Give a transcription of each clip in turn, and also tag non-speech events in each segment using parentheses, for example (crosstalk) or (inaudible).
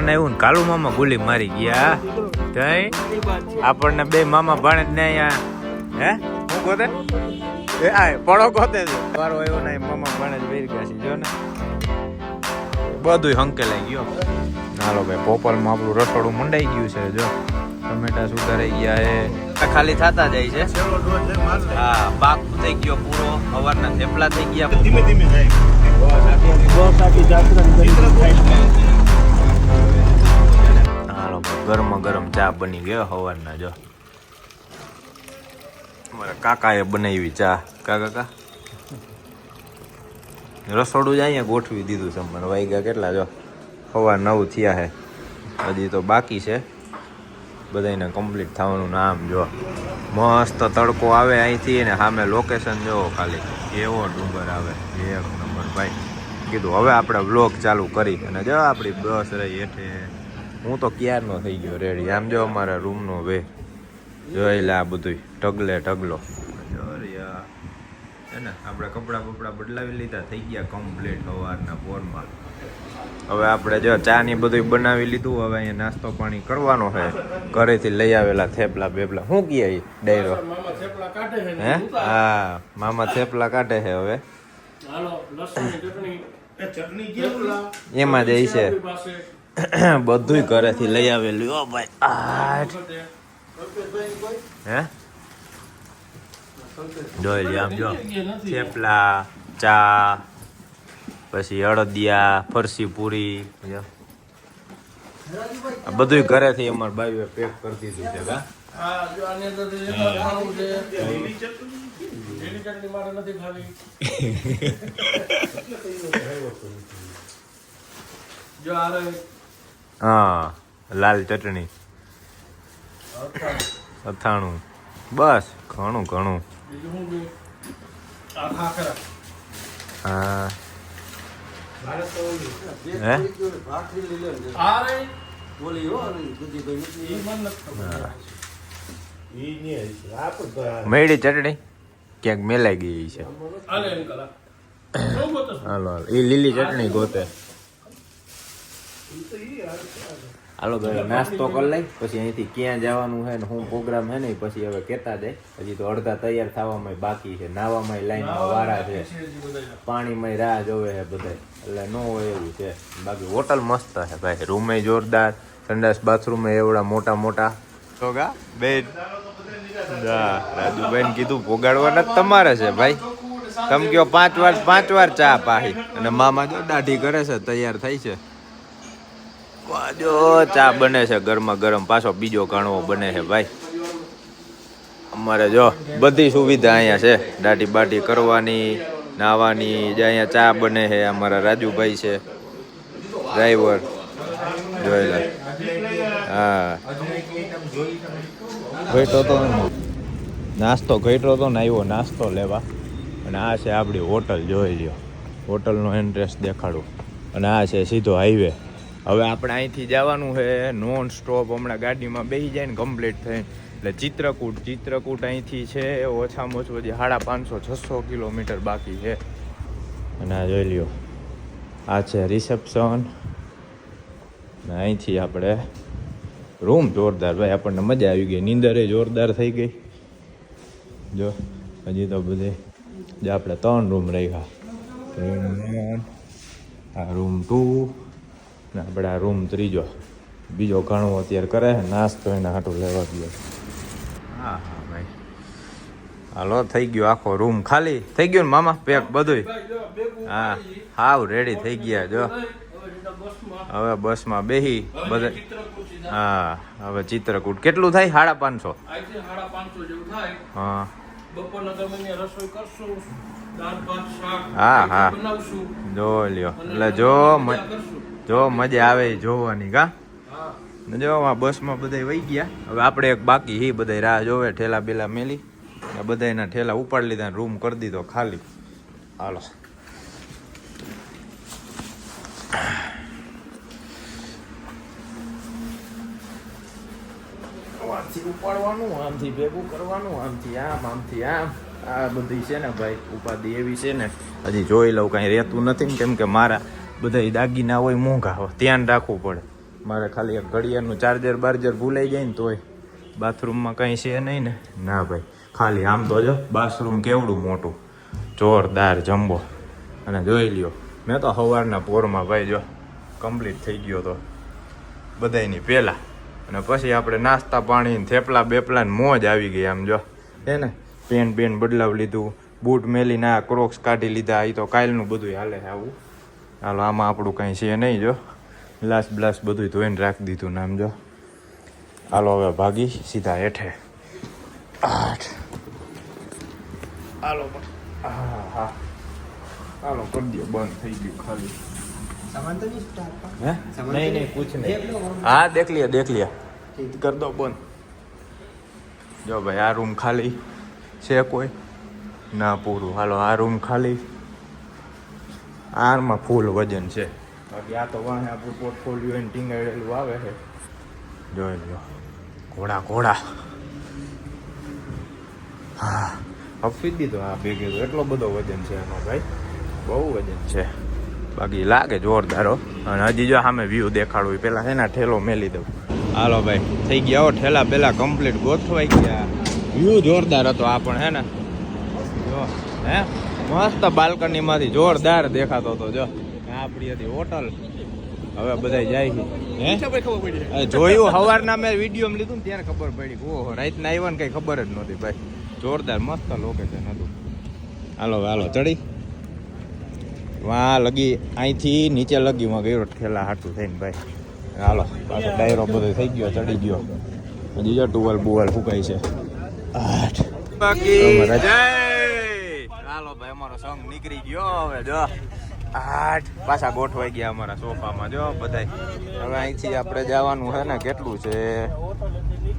અને એવું ને કાલુ મામા ગુલી મારી ગયા. તઈ આપણને બે મામા ભાણે જ ને અહીંયા હે? હું એ આ પડો ગોતે છે. મારો એવો નહીં મામા ભાણે જ વેર ગયા છે જો ને. બધું હંકેલાઈ ગયો હાલો ભાઈ પોપલમાં આપણું રસોડું મંડાઈ ગયું છે જો. ટમેટા સુધારાઈ ગયા એ ખાલી થતા જાય છે. હા પાક થઈ ગયો પૂરો. સવારના થેપલા થઈ ગયા. ધીમે ધીમે જાય ગરમા ગરમ ચા બની ગયો સવારના જો. મારા કાકાએ બનાવી ચા. કા કાકા? રસોડું જ અહીંયા ગોઠવી દીધું છે મને વાગ્યા કેટલા જો. સવાર નવ થયા છે હજી તો બાકી છે. બધાને કમ્પ્લીટ થવાનું નામ જો. મસ્ત તડકો આવે અહીંથી ને સામે લોકેશન જો ખાલી. એવો ડુંગર આવે. એક નંબર ભાઈ. કીધું, હવે આપણે બ્લોગ ચાલુ કરી. અને જો આપણી બસ રહી હેઠે. હું તો ક્યારનો થઈ ગયો રેડી આમ જો અમારા રૂમનો વે જોઈ લે આ બધું ઢગલે ઢગલો. છે ને આપણે કપડાં બપડા બદલાવી લીધા થઈ ગયા કમ્પ્લીટ સવારના પોરમાં. હવે આપણે જો ચા ની બધું બનાવી લીધું હવે અહીંયા નાસ્તો પાણી કરવાનો છે. ઘરેથી લઈ આવેલા થેપલા બેપલા. શું કહે ડાયરો? મામા થેપલા કાઢે છે હે? હા મામા થેપલા કાઢે છે હવે. એમાં જ છે. (coughs) બધુંય ઘરેથી લઈ આવેલું. ઓ ભાઈ આઠ હે? જોઈ લે આમ જો. થેપલા ચા પછી અડદિયા ફરસી પૂરી બધુંય ઘરેથી અમાર બાઈઓએ પેક કરી દીધું છે કા? જો આની અંદર જે ખાવું છે લીલી ચટણી લીલી ચટણી મારે નથી ખાવી. (laughs) (laughs) જો આ રહી હા લાલ ચટણી. અથાણું. બસ ઘણું ઘણું. હા. મેળી ચટણી? ક્યાંક મેલાઈ ગઈ છો? (coughs) હાલો હાલો એ લીલી ચટણી ગોતે. હાલો ભાઈ, નાસ્તો કરી લઈ, પછી અહીંથી ક્યાં જવાનું છે ને શું પ્રોગ્રામ છે ને પછી હવે કહેતા જાય. હજી તો અડધા તૈયાર થવામાં બાકી છે નાવામાં લાઈનમાં વારા છે. પાણીમાં રાહ જોવે છે બધા. એટલે ન હોય એવું છે. બાકી હોટલ મસ્ત છે ભાઈ. રૂમે જોરદાર. સંડાસ બાથરૂમ એવડા મોટા મોટા. તો ગા બે રાજુભાઈ કીધું પોગાડવાના તમારે છે ભાઈ. તમે કયો પાંચ વાર પાંચ વાર ચા પાહી. અને મામા જો દાઢી કરે છે, તૈયાર થઈ છે. જો ચા બને છે ગરમા ગરમ. પાછો બીજો ઘણો બને છે ભાઈ. અમારે જો બધી સુવિધા અહીંયા છે. દાઢી બાટી કરવાની નાવાની જે અહીંયા ચા બને છે, અમારા રાજુભાઈ છે. ડ્રાઈવર. જોઈ લે. હા. ઘટ્યો તો નાસ્તો ઘટ્યો તો ને આવ્યો નાસ્તો લેવા. અને આ છે આપણી હોટલ, જોઈ લ્યો. હોટલનો એન્ટ્રેસ દેખાડું. અને આ છે સીધો હાઈવે હવે આપણે અહીંથી જવાનું છે નોન સ્ટોપ હમણાં ગાડીમાં બેસી જાય ને કમ્પ્લીટ થઈને એટલે ચિત્રકૂટ ચિત્રકૂટ અહીંથી છે. ઓછામાં ઓછું હજી સાડા પાંચસો, છસો કિલોમીટર બાકી છે. અને આ જોઈ લ્યો. આ છે રિસેપ્શન ને અહીંથી આપણે રૂમ જોરદાર. ભાઈ, આપણને મજા આવી ગઈ. નીંદરે જોરદાર થઈ ગઈ. જો, હજી તો બધે જે આપણે ત્રણ રૂમ રહ્યા રૂમ વન આ રૂમ ટુ ને આપણે આ રૂમ ત્રીજો. બીજો ઘણો અત્યારે કરે છે નાસ્તો એને હાટું લેવા ગયો. હા હા ભાઈ. હાલો થઈ ગયો આખો રૂમ ખાલી. થઈ ગયો ને મામા પેક ભેગું હા હાવ રેડી થઈ ગયા જો. હવે બસમાં હવે બેહી બધા હા હવે ચિત્રકૂટ. કેટલું થાય? સાડા પાંચસો? હા. હા, હા. જો લ્યો. એટલે જો. જો, મજા આવે જોવાની, કા? જો બસમાં બધા વહી ગયા. હવે આપણે એક બાકી હી બધા રાહ જોવે, ઠેલા બેલા મેલી. બધા એના ઠેલા ઉપાડી લીધા રૂમ કરી દીધો ખાલી. હાલો. આમથી ઉપાડવાનું, આમથી ભેગું કરવાનું, આમથી આમ આમથી આમ. આ બધી છે ને ભાઈ, ઉપાધિ એવી છે ને. હજી જોઈ લઉં, કાંઈ રહેતું નથી ને, કેમ કે મારા બધા દાગીના હોય, મોંઘા હોય ધ્યાન રાખવું પડે. મારે ખાલી એક ઘડિયાળનું ચાર્જર બાર્જર ભૂલાઈ જાય ને તોય બાથરૂમમાં કંઈ છે નહીં ને. ના ભાઈ, ખાલી આમ તો જો બાથરૂમ કેવડું મોટું. જોરદાર જમ્બો. અને જોઈ લ્યો, મેં તો સવારના પોરમાં ભાઈ જો કમ્પ્લીટ થઈ ગયો તો. બધાયની પહેલાં. અને પછી આપણે નાસ્તા પાણી થેપલા બેપલા ને મોજ આવી ગઈ આમ જો. હે ને, પેન બેન બદલાવી લીધું, બૂટ મેલીને આ ક્રોક્સ કાઢી લીધા એ તો કાલનું બધું હાલે આવું. હાલો આમાં આપણું કાંઈ છે નહીં જો. ગ્લાસ બ્લાસ બધું ધોઈને રાખી દીધું ને આમ જો. હાલો હવે ભાગી સીધા હેઠે. આઠ. હાલો હા હા. હાલો કરી દો બંધ થઈ ગયું ખાલી. નહીં નહીં પૂછ નહીં હા દેખ લિયા દેખ લિયા કર બંધ. જો ભાઈ આ રૂમ ખાલી છે કોઈ? ના પૂરું. હાલો આ રૂમ ખાલી. આરમાં ફૂલ વજન છે. બાકી આ તો વાહે આપણું પોર્ટફોલિયો એને ટીંગાડેલું આવે છે. જોઈ લો ઘોડા ઘોડા. હા. હફી દીધો આ ભેગે એટલો બધો વજન છે એનો ભાઈ. બહુ વજન છે. બાકી લાગે જોરદારો અને હજી જો સામે વ્યૂ દેખાડું એ પેલા એના ઠેલો મેલી દઉં. હાલો ભાઈ થઈ ગયા હો. ઠેલા પેલા કમ્પ્લીટ ગોઠવાઈ ગયા. વ્યૂ જોરદાર હતો આ પણ હે ને? જો હે? મસ્ત બાલ્કની માંથી જોરદાર દેખાતો હતો જો. આ આપણી હતી હોટલ. હવે બધા જાય છે. જોયું સવારના મેં વીડિયો લીધું ને ત્યારે ખબર પડી. ઓહો રાતના આવ્યા ને કઈ ખબર જ નહોતી ભાઈ. જોરદાર મસ્ત લોકેશન હતું. હાલો હાલો ચડી. વાં લગી અહીંથી નીચે લગીમાં ગયો ઠેલા હાટું થઈને ભાઈ. હાલો પાછો ડાયરો બધો થઈ ગયો ચડી ગયો. હજી જો ટુવલ બુવલ ફૂકાય છે. આઠ બાકી જય હાલો ભાઈ, અમારો સંગ નીકળી ગયો હવે, જો. આઠ, પાછા ગોઠવાઈ ગયા અમારા સોફામાં, જો, બધાય. હવે અહીંથી આપણે જવાનું છે ને, કેટલું છે?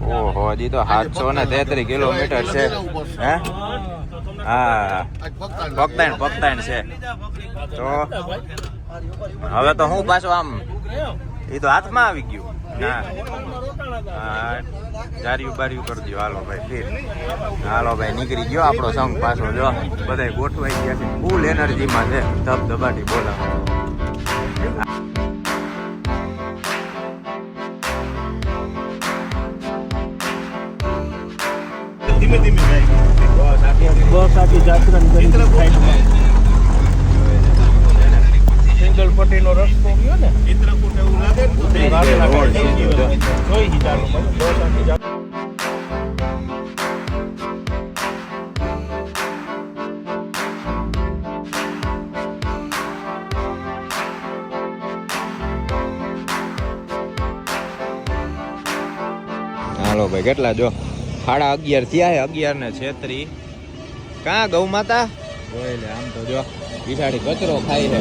ઓહો, હજી તો સાતસો ને તેત્રીસ કિલોમીટર છે. હે? હા. પગતાણ પગતાણ છે. તો હવે તો હું પાછો આમ એ તો હાથમાં આવી ગયું. હા જાર્યું બાર્યું કરી દો હાલો ભાઈ, ફીર. હાલો ભાઈ, નીકળી ગયો આપણો સંઘ પાછો. જો બધા ગોઠવાઈ ગયા છે. ફૂલ એનર્જીમાં છે. ધબ ધબાટી બોલા ધીમે ધીમે બસ આખી જાત્રા સિંગલ પટ્ટીનો રસ્તો ગયો ને જોઈ મને. બસ આખી જાત્રા હાલો ભાઈ કેટલા જો? સાડા અગિયાર થયા અગિયાર ને છેત્રી. કાં ગૌ માતા? આમ તો જો. પીછાડી કચરો ખાઈ છે.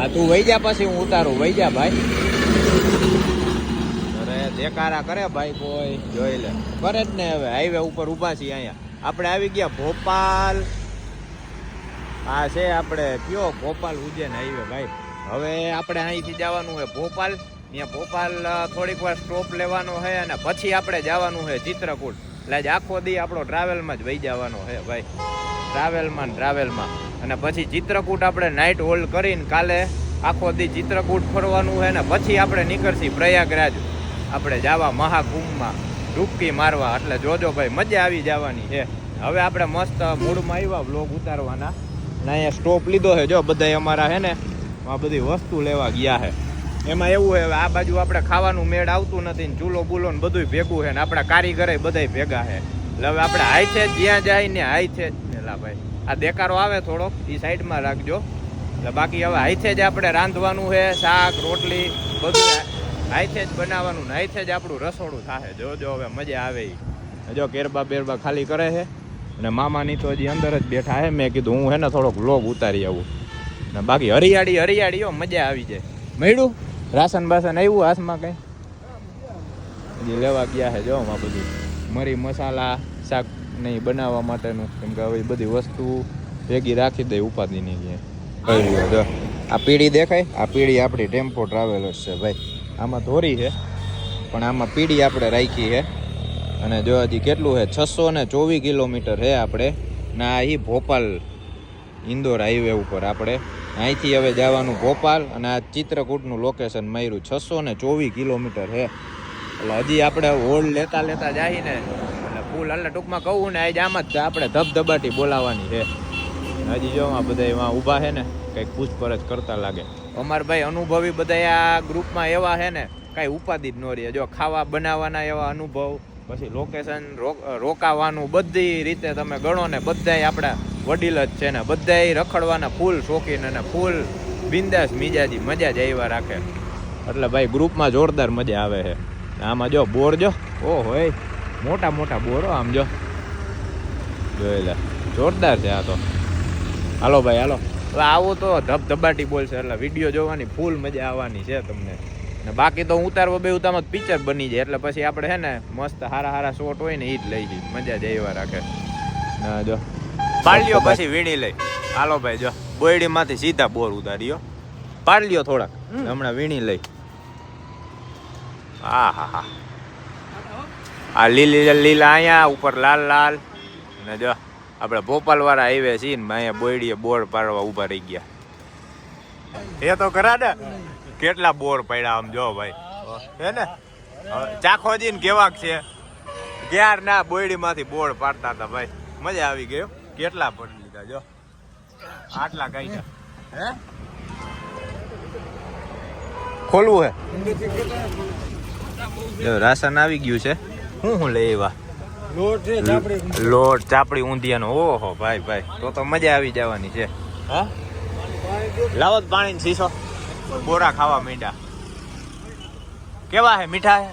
આ તું વહી જા પછી હું ઉતારું. વહી જા ભાઈ. અરે દેકારા કરે ભાઈ કોઈ. જોઈ લે. કરે જ ને હવે. હાઈવે ઉપર ઊભા છીએ અહીંયા. આપણે આવી ગયા ભોપાલ. આ છે આપણે કયો? ભોપાલ ઉજ્જૈન હાઈવે ભાઈ. હવે આપણે અહીંથી જવાનું છે ભોપાલ. ત્યાં ભોપાલ થોડીક વાર સ્ટોપ લેવાનો છે અને પછી આપણે જવાનું છે ચિત્રકૂટ. એટલે આખો દી આપણો ટ્રાવેલમાં જ વહી જવાનો છે ભાઈ. ટ્રાવેલમાં ટ્રાવેલમાં. અને પછી ચિત્રકૂટ આપણે નાઇટ હોલ્ડ કરીને કાલે આખો દી ચિત્રકૂટ ફરવાનું છે ને પછી આપણે નીકળશી પ્રયાગરાજ. આપણે જવા મહાકુંભમાં ડૂબકી મારવા. એટલે જોજો ભાઈ, મજા આવી જવાની છે. હવે આપણે મસ્ત મૂડમાં આવ્યા વ્લોગ ઉતારવાના. અને અહીંયા સ્ટોપ લીધો છે. જો બધા અમારા છે ને, આ બધી વસ્તુ લેવા ગયા છે. એમાં એવું છે આ બાજુ આપણે ખાવાનું મેળ આવતું નથી ને ચૂલો બુલો ને બધું ભેગું છે ને આપણા કારીગરે બધાય ભેગા છે. એટલે હવે આપણે હાઈ છે જ જ્યાં જાય ને હાઈ છે. જ ભાઈ. આ દેકારો આવે થોડોક એ સાઈડમાં રાખજો. એટલે બાકી હવે હાઈથે જ આપણે રાંધવાનું છે, શાક, રોટલી, બધું હાઈથે જ બનાવવાનું ને હાઈથે જ આપણું રસોડું થાય જોજો હવે મજા આવે એ જો કેરબા બેરબા ખાલી કરે છે, અને મામાની તો હજી અંદર જ બેઠા છે. મેં કીધું હું હે ને થોડોક લોગ ઉતારી આવું. ને બાકી હરિયાળી હરિયાળી મજા આવી જાય. મળ્યું? રાશન બાસન આવ્યું હાથમાં કઈ? હજી લેવા ગયા છે, જો, આમાં બધું. મરી મસાલા, શાક નહીં બનાવવા માટેનું. કેમ કે હવે બધી વસ્તુ ભેગી રાખી દે ઉપાધિની જો. આ પીડી દેખાય? આ પીડી આપણી ટેમ્પો ટ્રાવેલર્સ છે ભાઈ. આમાં ધોરી છે પણ આમાં પીડી આપણે રાખી છે. અને જો હજી કેટલું છે? છસો ને ચોવીસ કિલોમીટર છે આપણે. ના એ ભોપાલ ઇન્દોર હાઈવે ઉપર આપણે. અહીંથી હવે જવાનું ભોપાલ અને આ ચિત્રકૂટનું લોકેશન માર્યું. છસો ને ચોવીસ કિલોમીટર છે. એટલે હજી આપણે હોલ્ડ લેતા લેતા જાય ને ફૂલ એટલે ટૂંકમાં કહું ને, આજે આમ જ આપણે ધબધબાટી બોલાવાની છે. હજી જો આ બધા એમાં ઊભા છે ને, કંઈક પૂછપરછ કરતા લાગે. અમાર ભાઈ અનુભવી બધા આ ગ્રુપમાં એવા છે ને, કાંઈ ઉપાધિ જ ન રહે. જો ખાવા બનાવવાના એવા અનુભવ, પછી લોકેશન રોકાવાનું, બધી રીતે તમે ગણો ને, બધાય આપણા વડીલ જ છે ને, બધાય રખડવાના ફૂલ શોખીન અને ફૂલ બિંદાસ મિજાજી મજા જ આવ્યા રાખે. એટલે ભાઈ ગ્રુપમાં જોરદાર મજા આવે છે. આમાં જો બોર જો ઓ એ મોટા મોટા બોરો આમ જો. જોઈ લે. જોરદાર છે આ તો. હાલો ભાઈ હાલો. હવે આવું તો ધબધબાટી બોલશે એટલે વીડિયો જોવાની ફૂલ મજા આવવાની છે તમને. ને બાકી તો ઉતારવો બે ઉતારમાં પિક્ચર બની જાય એટલે પછી આપણે હે ને મસ્ત હારા હારા શોટ હોય ને એ જ લઈ જઈએ. મજા જ એવા રાખે. ના જો. પાડ્યો પછી વીણી લઈ. હાલો ભાઈ જો. બોયડીમાંથી સીધા બોર ઉતાર્યો. પાડ્યો થોડાક. હમણાં વીણી લઈ. હા હા હા આ લીલી લીલા અહીંયા ઉપર લાલ લાલ. ને જો, આપણે ભોપાલ વાળા હાઈવે છીએ ને અહીંયા બોયડીએ બોર પાડવા ઊભા રહી ગયા. એ તો ખરા ને? કેટલા બોર પડ્યા આમ જો ભાઈ. હે ને? ચાખોજી ને કેવાક છે. ક્યાર ના બોયડી માંથી બોર પાડતા હતા ભાઈ? મજા આવી ગયો કેટલા પડી લીધા જો. આટલા કઈ હે? ખોલવું હે? રાશન આવી ગયું છે. હું શું લઈ આવ્યા? લોટ છે ચાપડી લોટ ચાપડી ઊંધિયાનો. ઓહો ભાઈ ભાઈ તો તો મજા આવી જવાની છે. હા? લાવો પાણી શીશો. બોરા ખાવા મીંડા. કેવા હે મીઠા હે?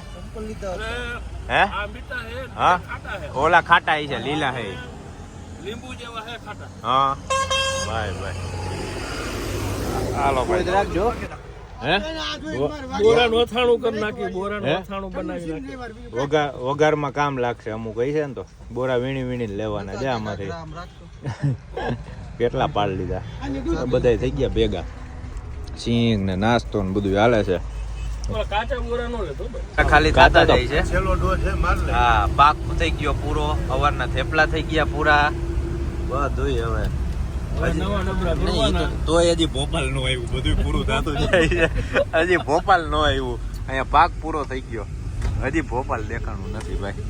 હે? આ મીઠા હે? હા ઓલા ખાટા છે લીલા હે લીંબુ જેવા હે ખાટા. હા? ભાઈ ભાઈ. હાલો ભાઈ. રાખજો. વઘારમાં કામ લાગશે અમુક કઈ છે ને તો. બોરા વીણી વીણી લેવાના છે આમાંથી. (laughs) કેટલા પાડ લીધા? બધા થઈ ગયા ભેગા. સિંગ ને નાસ્તો ને બધું હાલે છે. ઓલા કાચા બોરા નો લેતો ભાઈ. ખાલી ખાતા જાય છે. છેલ્લો ડોઝ છે માર લે. હા પાક થઈ ગયો પૂરો અવારના થેપલા થઈ ગયા પૂરા. બધું હવે. તો- તોય હજી ભોપાલ નો આવ્યું બધું પૂરું થતું (laughs) જાય. હજી ભોપાલ નો આવ્યું. અહીંયા પાક પૂરો થઈ ગયો. હજી ભોપાલ દેખાણું નથી ભાઈ?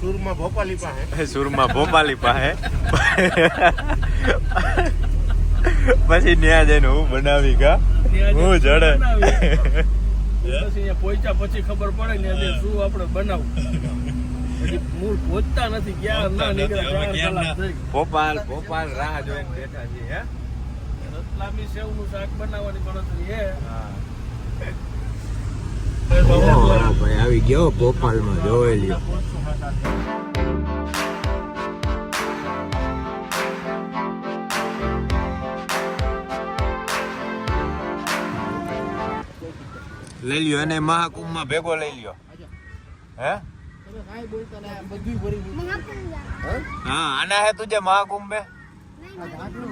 સુરમાં ભોપાલી પાસે. સુરમાં ભોપાલી પાસે. પછી ન્યા જઈને હું બનાવી કા હું જડે. પછી અહીંયા પહોંચ્યા પછી ખબર પડે ને શું આપણે બનાવવું હજી મૂળ પહોંચતા નથી ગયા ના નીકળ્યા ભોપાલ ભોપાલ રાહ જોઈને બેઠા હે? રતલામી સેવનું શાક બનાવવાની ગણતરી હે? ભાઈ આવી ગયો ભોપાલમાં જોઈ લ્યો લઈ લ્યો એને મહાકુંભમાં ભેગો લઈ લ્યો. હે? હા આના હે તુજે મહાકુંભે?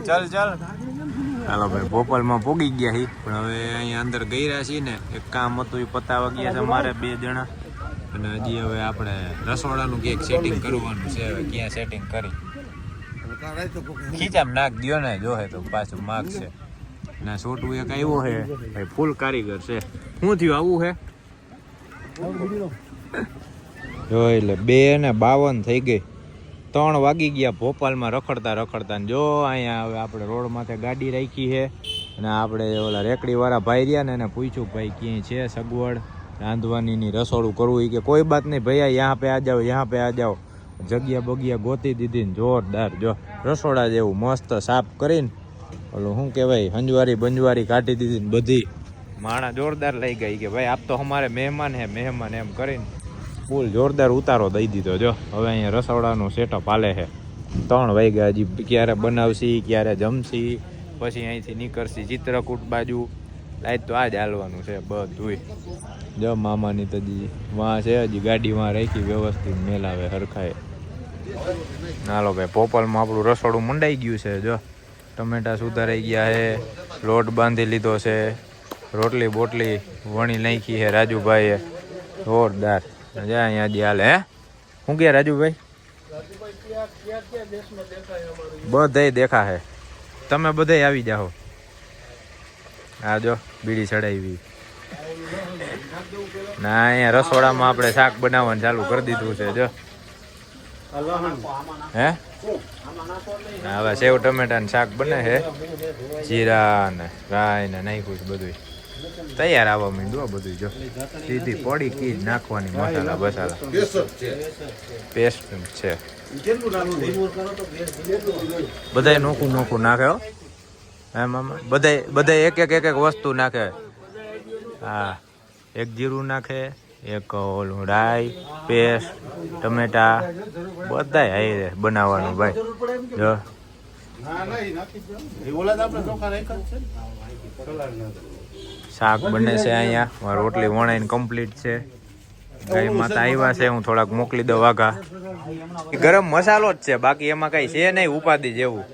ચલ ચલ. હાલો ભાઈ ભોપાલમાં પોગી ગયા હી. પણ હવે અહીંયા અંદર ગઈરા છીએ ને એક કામ હતું એ પતાવા ગયા છે અમારે બે જણા. અને હજી હવે આપણે રસોડાનું ક્યાંક સેટિંગ કરવાનું છે હવે ક્યાં સેટિંગ કરી. ખીચામ નાખ દ્યો ને જો હે તો પાછું માગ છે. ના છોટું એક આવ્યો છે ભાઈ ફૂલ કારીગર છે. શું થયું આવું છે? જો એટલે બે ને બાવન થઈ ગઈ. ત્રણ વાગી ગયા ભોપાલમાં રખડતા રખડતા જો અહીંયા હવે આપણે રોડ માથે ગાડી રાખી છે અને આપણે ઓલા રેકડી વાળા ભાઈ રહ્યા ને એને પૂછ્યું, ભાઈ, ક્યાંય છે સગવડ? રાંધવાનીની રસોડું કરવું કે, કોઈ બાત નહીં ભૈયા, યહાં પે આ જાઓ, યહાં પે આ જાઓ. જગ્યા બગ્યા ગોતી દીધી ને જોરદાર, જો રસોડા જેવું મસ્ત સાફ કરીને ઓલું શું કહેવાય, હંજવારી બંજવારી કાઢી દીધી ને બધી. માણા જોરદાર લઈ ગઈ કે, ભાઈ, આપ તો અમારે મહેમાન હે, મહેમાન એમ કરીને. ફૂલ જોરદાર ઉતારો દઈ દીધો જો. હવે અહીંયા રસોડાનું સેટઅપ હાલે છે. ત્રણ વાગ્યા હજી ક્યારે બનાવશી, ક્યારે જમશી, પછી અહીંથી નીકળશી ચિત્રકૂટ બાજુ. લાઈટ તો આ જ હાલવાનું છે બધુંય. જો મામાની તો હજી વાં છે, હજી ગાડીમાં રાખી વ્યવસ્થિત મેલાવે હરખાય. હાલો ભાઈ, પોપલમાં આપણું રસોડું મંડાઈ ગયું છે જો. ટમેટા સુધારાઈ ગયા છે, લોટ બાંધી લીધો છે, રોટલી બોટલી વણી નાખી છે રાજુભાઈએ. જોરદાર. જા અહીંયા દયાલ હે? શું કે રાજુભાઈ? બધે દેખા હે તમે બધે આવી જાઓ. આ જો બીડી ચડાવી. ના અહીંયા રસોડામાં આપણે શાક બનાવવાનું ચાલુ કરી દીધું છે જો. હે? ના, હવે સેવ ટમેટાનું શાક બને છે. જીરા ને રાય ને નાખ્યું છે બધું તૈયાર આવવા માંડ્યું આ બધું જો. સીધી પડી કી નાખવાની મસાલા બસાલા. પેસ્ટ છે. બધાય નોખું નોખું નાખે હો. હે મામા? બધાય બધાય એક એક એક એક વસ્તુ નાખે. હા, એક જીરું નાખે, એક ઓલું રાઈ પેસ્ટ, ટમેટા, બધાય હાઈ બનાવવાનું ભાઈ. જો. શાક બને છે અહીંયા. મારી રોટલી વણાઈને કમ્પ્લીટ છે. ગાય માતા આવ્યા છે હું થોડાક મોકલી દઉં વાઘા. ગરમ મસાલો જ છે બાકી એમાં કઈ છે નહીં ઉપાધિ જેવું.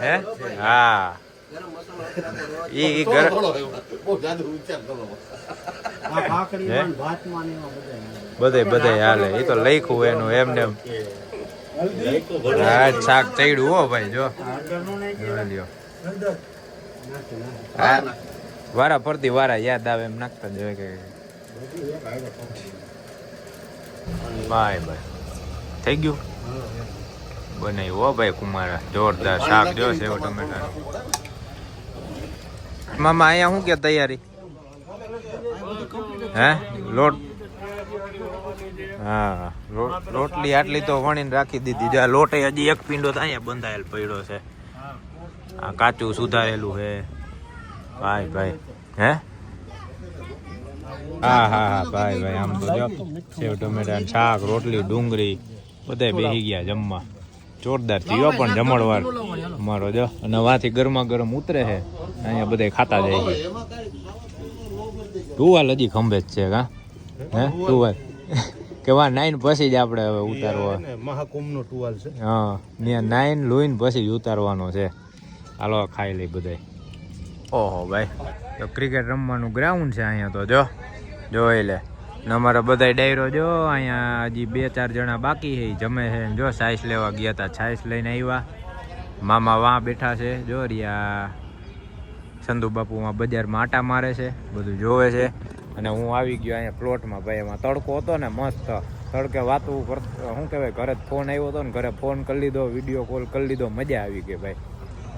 હે? હા. ઈ ગરમ. બધે બધે હાલે. એ તો લખ્યું એનું એમને એમ. હા શાક ચડ્યું હો ભાઈ જો. લ્યો. હા. વારા ફરતી વારા યાદ આવે એમ નાખતા જ હોય કે. બાય બાય થઈ ગયું? બનાવ્યું હો ભાઈ કુમારા. જોરદાર શાક જો સેવ ટમેટા મામા અહીંયા શું કે તૈયારી? હે? લોટ? હા રોટલી આટલી તો વણીને રાખી દીધી. જો આ લોટે હજી એક પીંડો તો અહીંયા બંધાયેલ પડ્યો છે. આ કાચું સુધારેલું છે. ભાઈ ભાઈ. હે? હા હા હા ભાઈ ભાઈ આમ તો જો. સેવ ટમેટા શાક રોટલી ડુંગળી બધાય બેસી ગયા જમવા. જોરદાર થયો પણ જમણવાર. અમારો જો અને વાથી ગરમા ગરમ ઉતરે છે. અહીંયા બધા ખાતા જાય છે. ટુવાલ હજી ખંભે જ છે કા? હે? ટુવાલ કે વા નાઈન પછી જ આપણે હવે ઉતારવા. મહાકુંભનો ટુવાલ છે. હા ત્યાં નાઈન લોઈન પછી જ ઉતારવાનો છે. હાલો ખાઈ લઈ બધાય. ઓહો ભાઈ, તો ક્રિકેટ રમવાનું ગ્રાઉન્ડ છે અહીંયા તો, જો, જોઈ લે. ને અમારા બધા ડાયરો, જો, અહીંયા હજી બે ચાર જણા બાકી છે જમે છે. જો સાઈસ લેવા ગયા હતા છાઈસ લઈને આવ્યા મામા વાં બેઠા છે, જો રહ્યા સંધુ બાપુમાં બજારમાં આટા મારે છે, બધું જોવે છે. અને હું આવી ગયો અહીંયા પ્લોટમાં ભાઈ, એમાં તડકો હતો ને મસ્ત. તડકે વાતું કર, શું કહેવાય, ઘરે ફોન આવ્યો હતો ને, ઘરે ફોન કરી લીધો વીડિયો કોલ કરી લીધો, મજા આવી ગઈ, ભાઈ.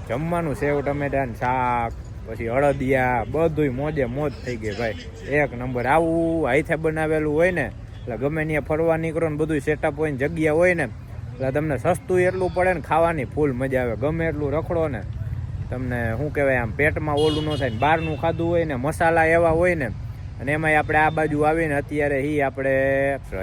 જમવાનું સેવ ટમેટા ને શાક પછી અડદિયા બધુંય મોજે મોજ થઈ ગઈ ભાઈ. એક નંબર આવું હાઈથે બનાવેલું હોય ને એટલે ગમે ત્યાં ફરવા નીકળો ને બધું સેટઅપ હોય ને જગ્યા હોય ને એટલે તમને સસ્તું એટલું પડે ને ખાવાની ફૂલ મજા આવે. ગમે એટલું રખડો ને તમને શું કહેવાય આમ પેટમાં ઓલું ન થાય ને બહારનું ખાધું હોય ને મસાલા એવા હોય ને અને એમાંય આપણે આ બાજુ આવીને અત્યારે હી આપણે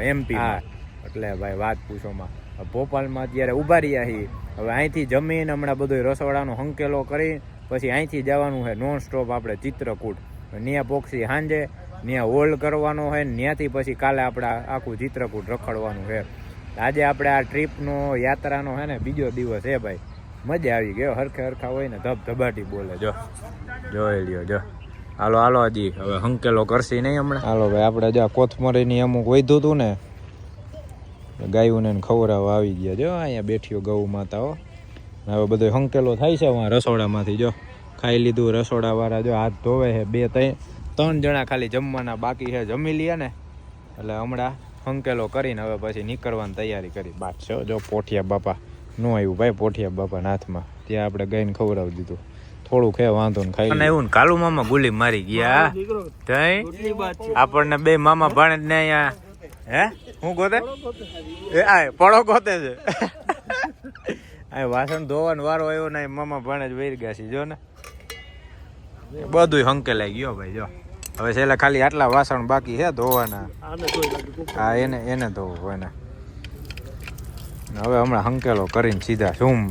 એમપી હા એટલે ભાઈ વાત પૂછોમાં ભોપાલમાં અત્યારે ઊભા રહ્યા હી હવે અહીંથી જમીન હમણાં બધું રસોડાનો હંકેલો કરી પછી અહીંથી જવાનું છે નોન સ્ટોપ આપણે ચિત્રકૂટ. ત્યાં પોક્ષી સાંજે ત્યાં હોલ્ડ કરવાનો ને ત્યાંથી પછી કાલે આપણે આખું ચિત્રકૂટ રખડવાનું છે. આજે આપણે આ ટ્રીપનો યાત્રાનો છે ને બીજો દિવસ છે ભાઈ. મજા આવી ગયો હરખે હરખા હોય ને ધબ ધબાટી બોલે, જો. જોઈ લ્યો, જો. હાલો હાલો હજી હવે હંકેલો કરશી નહીં હમણાં? હાલો ભાઈ, આપણે જો કોથમરીની અમુક વધ્યું હતું ને ગાયું ને ખવડાવવા આવી ગયા. જો, અહીંયા બેઠ્યો ગૌ માતાઓ હવે બધો હંકેલો થાય છે હું રસોડામાંથી જો. ખાઈ લીધું રસોડાવાળા જો હાથ ધોવે છે બે ત્રણ ત્રણ જણા ખાલી જમવાના બાકી છે જમી લઈએ ને. એટલે હમણાં હંકેલો કરીને હવે પછી નીકળવાની તૈયારી કરી. બાદ છે જો પોઠિયા બાપા. નો આવ્યું ભાઈ પોઠિયા બાપાના હાથમાં. ત્યાં આપણે ગઈને ખવડાવી દીધું. થોડું ખે વાંધો ને ખાઈ અને એવું ને કાલુ મામા ગુલી મારી ગયા. તઈ? કેટલી વાત છે. આપણને બે મામા ભાણે ને અહીંયા હે? હું ગોતે? એ આ પડો ગોતે છે. આ વાસણ ધોવાનો વારો આવ્યો ને મામા ભાણે જ વહી ગયા છે જો ને. બધું હંકેલાઈ ગયો ભાઈ જો. હવે છેલ્લા ખાલી આટલા વાસણ બાકી છે ધોવાના. હા એને એને ધોવું હોય ને. હવે હમણાં હંકેલો કરીને સીધા શું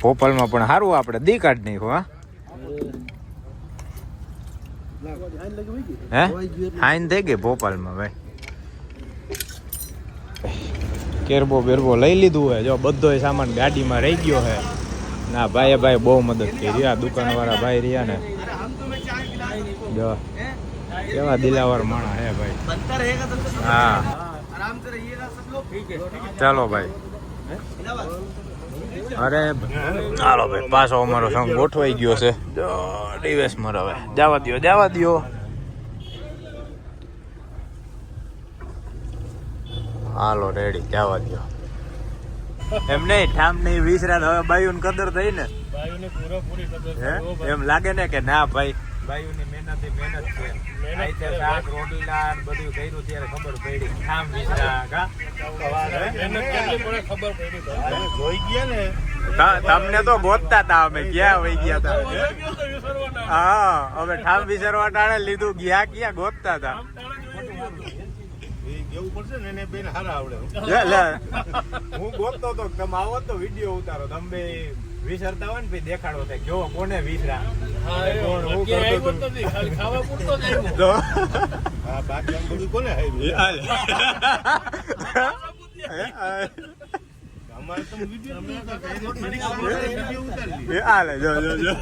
ભોપાલમાં પણ સારું આપણે દી કાઢ નહીં હા. હે? હાઈન થઈ ગઈ ભોપાલમાં ભાઈ. કેરબો બેરબો લઈ લીધું હોય જો બધો સામાન ગાડીમાં રહી ગયો હે ના, ભાઈએ ભાઈ બહુ મદદ કરી. આ દુકાનવાળા ભાઈ રહ્યા ને. જો, કેવા દિલાવર માણા હે ભાઈ. હા. ચાલો ભાઈ. અરે ચાલો ભાઈ, પાછો અમારો સંગ ગોઠવાઈ ગયો છે. ડિવેસ મર હવે. જવા દો જવા દ્યો. હાલો રેડી જવા દ્યો. એમ નહીં ઠામ નહીં વીસ રાત હવે ની. કદર થઈ ને? એમ લાગે ને કે ના ભાઈ મહેનત મહેનત છે. શાક રોટલીલા બધું કર્યું ત્યારે ખબર પડી. ઠામ વીસ રાત હા? મહેનત કેટલી પડે ખબર પડી જોઈ ગયા ને. તમને તો ગોતતા હતા અમે ક્યાં વહી ગયા તા? હવે ગયો તો વિસરવાના. હા હવે ઠામ વિસરવા ટાણે લીધું ગયા ક્યાં ગોતતા તા આમ તાણે જ વહી ગયો. એ પડશે ને એને બેન હારા આવડે. લે, લે. હું ગોતતો તો તમે આવો તો વીડિયો ઉતારો. તમે વિસરતા હોય ને પછી દેખાડો થાય. જો કોને વિસરા. બાકી બધું કોને હાઈ અમારે તો વીડિયો વીડિયો ઉતારી એ હાલે જો જો જો.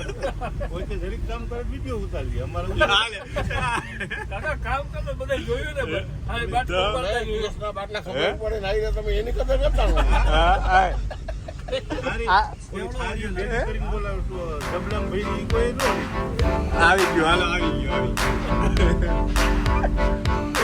કોઈ કે જરીક કામ કરે વીડિયો ઉતારી અમારે કાકા કામ કરતો બધા જોયું ને બાટલો. બાટલા હે? પડે ને આઈને તમે એની કદર કરતા હો હા, આવી ગયું હાલો આવી ગયું આવી ગયું.